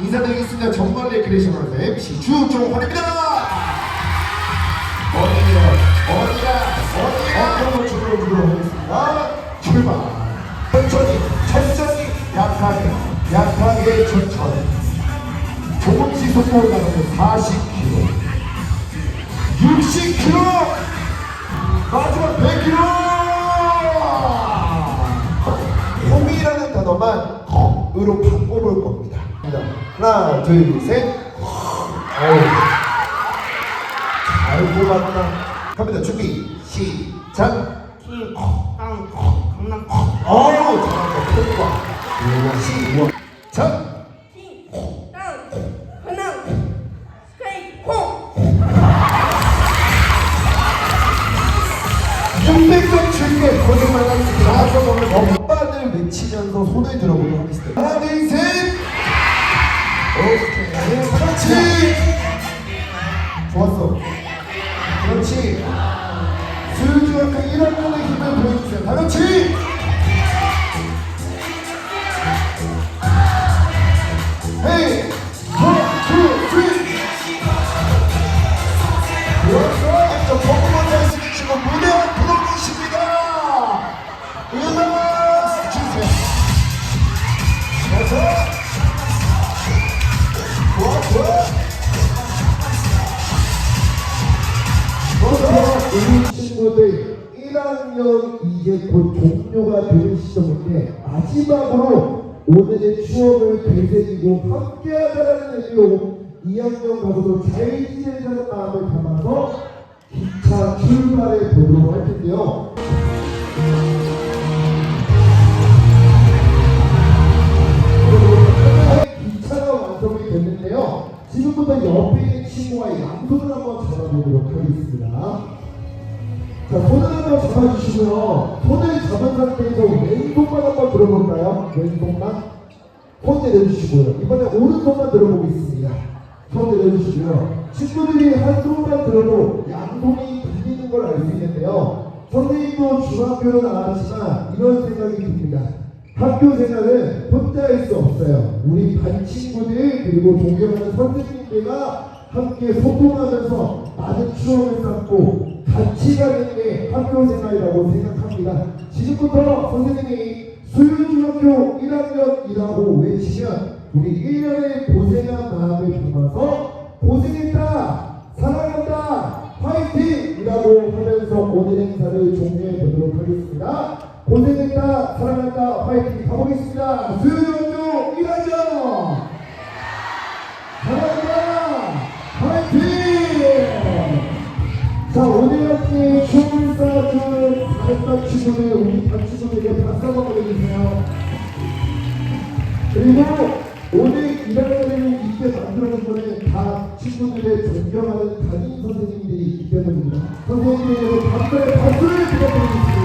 인사드리겠습니다. 정말 레크레이션으로 MC 주종환입니다. 어디요? 어디야? 어디야? 어떤 걸 주도록 하겠습니다. 출발. 천천히, 천천히, 약하게, 약하게, 천천히. 조금 시속도로 나가면 40km, 60km, 마지막 100km. 홈이라는 단어만 으로 바꿔볼 겁니다. 하나, 둘, 셋. 어우, 잘 뽑았다. 갑니다. 준비, 시작. 킹, 땅, 강남, 어우, 잘한다. 편과. 시작. 킹, 땅, 강남, 스테이크, 콩. 300점 줄게 고생 많았습니다. 그럼 오늘 엄빠를 외치면서 손을 들어보도록 하겠습니다. 하나, 둘, 셋. 그렇지. 좋았어. 그렇지. 수유중학교 1학년의 힘을 우리 친구들 1학년 이제 곧 종료가 되는 시점인데 마지막으로 오늘의 추억을 되새기고 함께하자는 의미로 2학년 가서도 잘 지내자는 마음을 담아서 기차 출발해 보도록 할 텐데요. 기차가 완성이 됐는데요. 지금부터 옆에 있는 친구와 양손을 한번 잡아보도록 하겠습니다. 자, 손을 한번 잡아주시고요. 손을 잡은 상태에서 왼손만 한번 들어볼까요? 왼손만. 손 내려주시고요. 이번에 오른손만 들어보겠습니다. 손 내려주시고요. 친구들이 한 손만 들어도 양손이 들리는 걸 알 수 있는데요. 선생님도 중학교로 나왔지만 이런 생각이 듭니다. 학교 생활은 혼자 할 수 없어요. 우리 반 친구들 그리고 존경하는 선생님들과 함께 소통하면서 많은 추억을 쌓고 같이 가는 게 학교 생활이라고 생각합니다. 지금부터 선생님이 수유중학교 1학년이라고 외치면 우리 1년의 고생한 마음을 담아서 고생했다 사랑한다 화이팅! 이라고 하면서 오늘 행사를 종료해 보도록 하겠습니다. 고생했다 사랑한다 화이팅 가보겠습니다. 수유 했던 친구들 우리 반 친구들에게 박수 한번 보내주세요. 그리고 오늘 1학년을 있게 만들어준 거는 다 친구들의 존경하는 담임 선생님들이 있기 때문입니다. 선생님들에게 박수의 박수를 부탁드리겠습니다